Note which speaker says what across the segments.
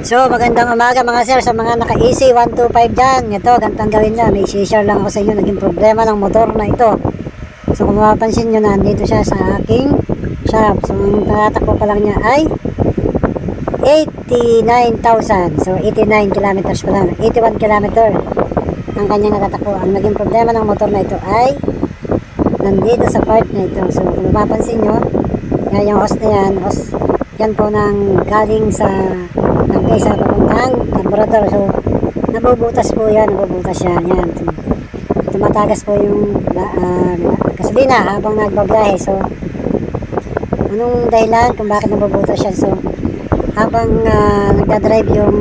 Speaker 1: So, magandang umaga mga sir sa mga naka-AC 125 dyan. Ito, gantang gawin nyo. May share lang ako sa inyo. Naging problema ng motor na ito. So, kung mapapansin nyo, nandito siya sa aking shop. So, ang tatakbo pa lang niya ay 89,000. So, 89 kilometers pa lang. 81 kilometer ang kanyang natatakbo. Ang naging problema ng motor na ito ay nandito sa part na ito. So, kung mapapansin nyo, yung hose na yan. Hose, yan po nang galing sa ng kaysa papuntang carburetor. So, nabubutas po yan. Nabubutas yan. Yan. Tumatagas po yung uh, gasolina habang nagbabiyahe. So, anong dahilan kung bakit nabubutas yan? So, habang uh, nagdadrive yung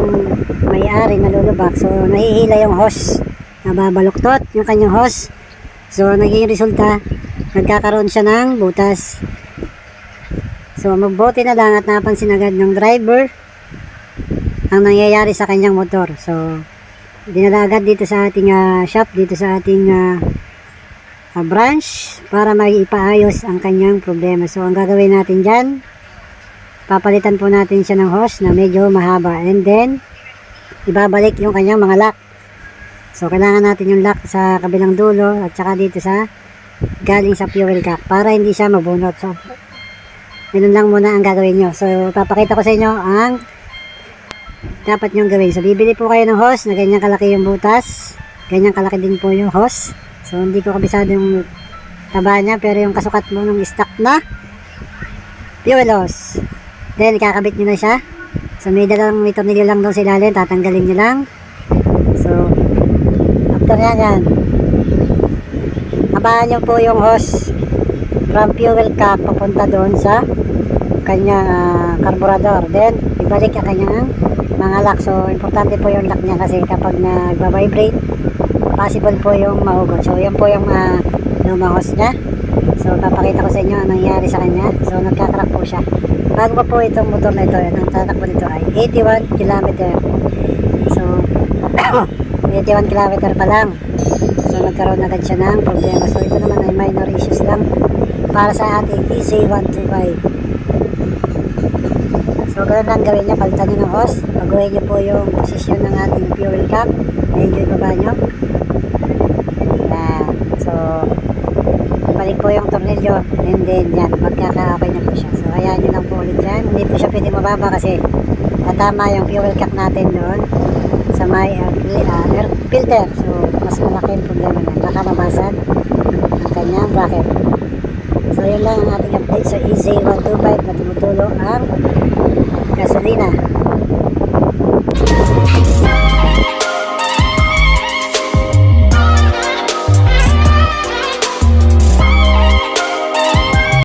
Speaker 1: may-ari na lulubak, so nahihila yung hose, nababaluktot yung kanyang hose. So, naging resulta, nagkakaroon siya ng butas. So, magbuti na lang at napansin agad ng driver ang nangyayari sa kanyang motor. So, dinala agad dito sa ating uh, shop, dito sa ating uh, uh, branch para maipaayos ang kanyang problema. So, ang gagawin natin dyan, papalitan po natin siya ng hose na medyo mahaba and then ibabalik yung kanyang mga lock so kailangan natin yung lock sa kabilang dulo at saka dito sa galing sa fuel cap para hindi siya mabunot so ganun lang muna ang gagawin nyo so papakita ko sa inyo ang dapat nyong gawin so bibili po kayo ng hose na ganyan kalaki yung butas ganyan kalaki din po yung hose so hindi ko kabisado yung taba niya pero yung kasukat mo ng stock na fuel hose Then, ikakabit nyo na siya. So, may dalang, may tornilyo lang doon sa ilalim. Tatanggalin nyo lang. So, after yan, yan. Habaan nyo po yung hose from fuel cap papunta doon sa kanyang carburetor. Then, ibalik ang kanyang mga lock. So, importante po yung lock niya kasi kapag nagbabibrate, possible po yung mahugot. So, yan po yung uh, lumang hose niya. So, papakita ko sa inyo ang nangyari sa kanya. So, nagkakrak po siya. Bago pa po itong motor na ito, ang tatakbo nito ay 81 km. So, 81 km pa lang. So, nagkaroon agad siya ng problema. So, ito naman ay minor issues lang para sa ating EC125. So, ganun lang gawin niya. Palitan niyo ng hose. Baguhin niyo po yung posisyon ng ating fuel cap. Medyo ibaba niyo. Yan. So, balik po yung tornilyo and then yan, magkaka-okay na po siya. So, hayaan nyo lang po ulit yan. Hindi po siya pwede mababa kasi tatama yung fuel cap natin doon sa may uh, air filter. So, mas malaki yung problema niya. Baka mabasag ang kanyang bracket. So, yun lang ang ating update sa EZ125 na tumutulong ang gasolina.